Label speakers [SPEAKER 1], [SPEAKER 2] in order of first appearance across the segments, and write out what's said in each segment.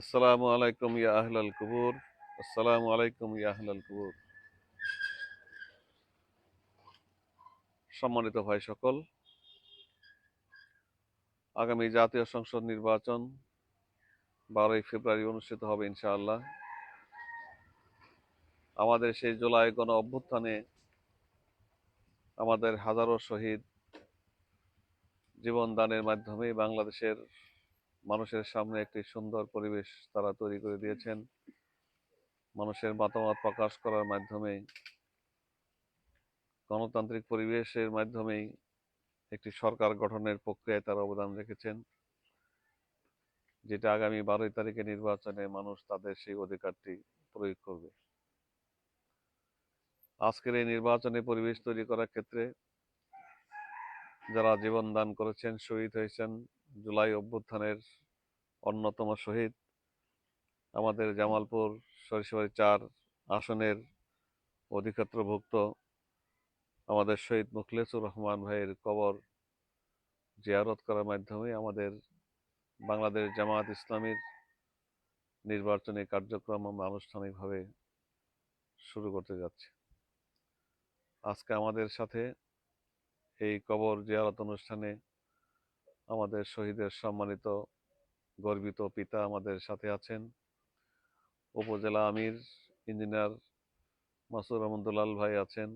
[SPEAKER 1] আসসালামু আলাইকুম ইয়া আহলাল কুবুর। আসসালামু আলাইকুম ইয়া আহলাল কুবুর। সম্মানিত ভাই সকল, আগামী জাতীয় সংসদ নির্বাচন বারোই ফেব্রুয়ারি অনুষ্ঠিত হবে ইনশাআল্লাহ। আমাদের সেই জুলাই গণ অভ্যুত্থানে আমাদের হাজারো শহীদ জীবন দানের মাধ্যমে বাংলাদেশের মানুষের সামনে একটি সুন্দর পরিবেশ তারা তৈরি করে দিয়েছেন। মানুষের মতামত প্রকাশ করার মাধ্যমে গণতান্ত্রিক পরিবেশের মাধ্যমেই একটি সরকার গঠনের প্রক্রিয়ায় তারা অবদান রেখেছেন। যেটা আগামী বারোই তারিখে নির্বাচনে মানুষ তাদের সেই অধিকারটি প্রয়োগ করবে। আজকের এই নির্বাচনে পরিবেশ তৈরি করার ক্ষেত্রে যারা জীবন দান করেছেন, শহীদ হয়েছেন জুলাই অভ্যুত্থানের অন্যতম শহীদ। আমাদের জামালপুর সরিষাবাড়ি চার আসনের অধিক্ষেত্রভুক্ত আমাদের শহীদ মুখলেসুর রহমান ভাইয়ের কবর জিয়ারত করার মাধ্যমে আমাদের বাংলাদেশ জামাত ইসলামীর নির্বাচনী কার্যক্রম আমরা আনুষ্ঠানিকভাবে শুরু করতে যাচ্ছি। আজকে আমাদের সাথে এই কবর জিয়ারত অনুষ্ঠানে আমাদের শহীদের সম্মানিত, গর্বিত পিতা আমাদের সাথে আছেন। উপজেলা আমির ইঞ্জিনিয়ার মাসুর রহমদুল্লাল ভাই আছেন।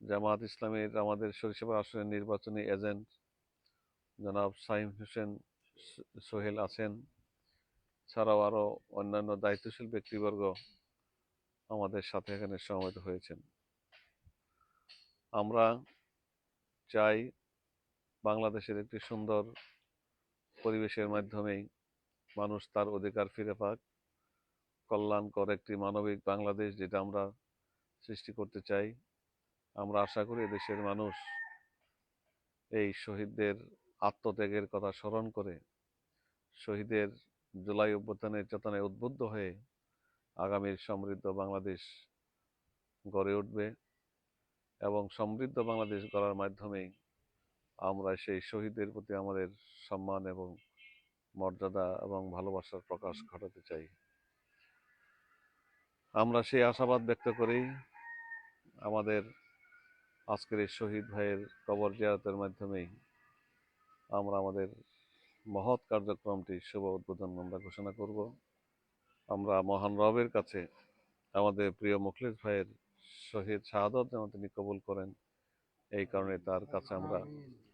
[SPEAKER 1] জামাত ইসলামের আমাদের সরিষাবা আসনের নির্বাচনী এজেন্ট জনাব সাইম হোসেন সোহেল আছেন। ছাড়াও আরও অন্যান্য দায়িত্বশীল ব্যক্তিবর্গ আমাদের সাথে এখানে সমবেত হয়েছেন। আমরা চাই বাংলাদেশের একটি সুন্দর পরিবেশের মাধ্যমেই মানুষ তার অধিকার ফিরে পাক। কল্যাণকর একটি মানবিক বাংলাদেশ যেটা আমরা সৃষ্টি করতে চাই। আমরা আশা করি দেশের মানুষ এই শহীদদের আত্মত্যাগের কথা স্মরণ করে শহীদের জুলাই অভ্যুত্থানের চেতনায় উদ্বুদ্ধ হয়ে আগামীর সমৃদ্ধ বাংলাদেশ গড়ে উঠবে এবং সমৃদ্ধ বাংলাদেশ গড়ার মাধ্যমেই আমরা সেই শহীদদের প্রতি আমাদের সম্মান এবং মর্যাদা এবং ভালোবাসার প্রকাশ ঘটাতে চাই। আমরা সেই আশাবাদ ব্যক্ত করেই আমাদের আজকের এই শহীদ ভাইয়ের কবর জিয়ারতের মাধ্যমেই আমরা আমাদের মহৎ কার্যক্রমটি শুভ উদ্বোধন আমরা ঘোষণা করব। আমরা মহান রবের কাছে আমাদের প্রিয় মুখলিস ভাইয়ের শহীদ শাহাদত যেন তিনি কবুল করেন, এই কারণে তার কাছে আমরা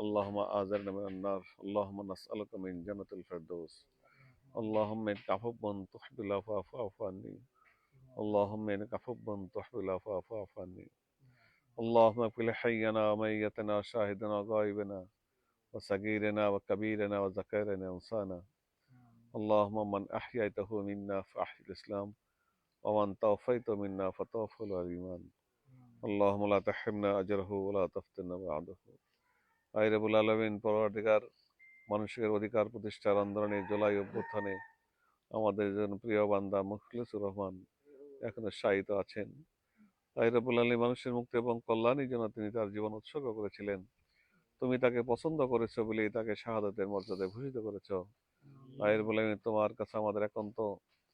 [SPEAKER 1] اللهم آذرنا من النار اللهم نسألك من جنة الفردوس. اللهم إنك عفو تحب العفو فاعف عني. اللهم إنك عفو تحب العفو فاعف عني. اللهم اغفر لحينا وميتنا شاهدنا وغائبنا وصغيرنا وكبيرنا وذكرنا وانسانا اللهم من أحييته منا فأحي الإسلام ومن توفيته منا فتوفى الإيمان. اللهم لا تحرمنا أجره ولا تفتنا بعده. আই রবুল আলমিন পরবর্তীকার মানুষের অধিকার প্রতিষ্ঠার আন্দোলনে জুলাই অভ্যুত্থানে আমাদের জন প্রিয় বান্দা মুখলিসুর রহমান এখনও শায়িত আছেন। আই রবুল আলী মানুষের মুক্তি এবং কল্যাণের জন্য তিনি তার জীবন উৎসর্গ করেছিলেন। তুমি তাকে পছন্দ করেছ বলেই তাকে শাহাদাতের মর্যাদায় ভূষিত করেছ। আয়ের বলে তোমার কাছে আমাদের একান্ত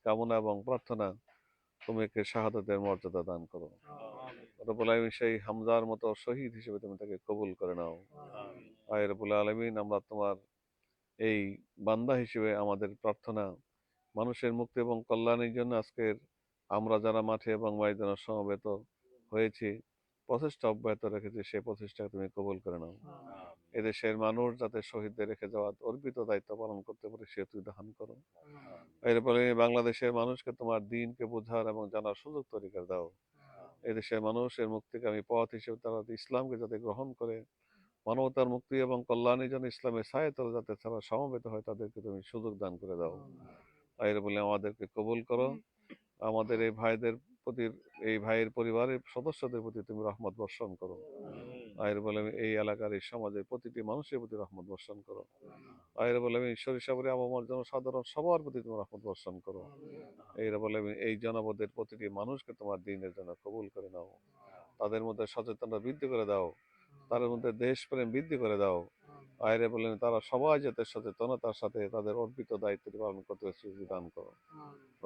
[SPEAKER 1] কামনা এবং প্রার্থনা। তুমি একে শাহাদাতের মর্যাদা দান করো। রবুল আলমী সেই হামজার মতো শহীদ হিসেবে তুমি তাকে কবুল করে নাও। আয় রবুল আলমিন আমরা তোমার এই বান্দা হিসেবে আমাদের প্রার্থনা মানুষের মুক্তি এবং কল্যাণের জন্য আজকের আমরা যারা মাঠে এবং ময়দানে সমবেত হয়েছি প্রচেষ্টা অব্যাহত রেখেছি সে প্রচেষ্টা তুমি কবুল করে নাও। এদেশের মানুষ যাতে শহীদদের রেখে যাওয়া অর্পিত দায়িত্ব পালন করতে পারে সে তুই দান করো। এরপরে বাংলাদেশের মানুষকে তোমার দিনকে বোঝার এবং জানার সুযোগ তৈরি করে দাও। এদেশের মানুষের মুক্তিকে আমি পথ হিসেবে তারা ইসলামকে যাতে গ্রহণ করে মানবতার মুক্তি এবং কল্যাণের জন্য ইসলামের সাহায্য যাতে তারা সমবেত হয় তাদেরকে তুমি সুযোগ দান করে দাও। এর বলে আমাদেরকে কবুল করো। আমাদের এই ভাইদের প্রতির এই ভাইয়ের পরিবারের সদস্যদের প্রতি তুমি রহমত বর্ষণ করো। আয়ের বলে এই এলাকার এই সমাজের প্রতিটি মানুষের প্রতি রহমত বর্ষণ করো। আয়ের বলে আমি সরিষাবরে আবহাওয়ার জন্য সাধারণ সবার প্রতি তুমি রহমত বর্ষণ করো। এর বলে এই জনপদের প্রতিটি মানুষকে তোমার দিনের জন্য কবুল করে নাও। তাদের মধ্যে সচেতনতা বৃদ্ধি করে দাও। তাদের মধ্যে দেশপ্রেম বৃদ্ধি করে দাও। আয়রে বলেন তারা সবাই যাতে সচেতনতার সাথে তাদের অর্পিত দায়িত্ব পালন করতে সুবিধান দান করো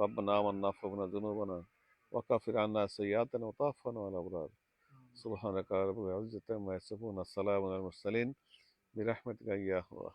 [SPEAKER 1] রব্বানা আমার না ফবনা জুনুবানা। وكفر عنا سيئاتنا وتوفنا على الأبرار سبحانك رب العزة عما يصفون السلام على المرسلين. برحمتك يا الله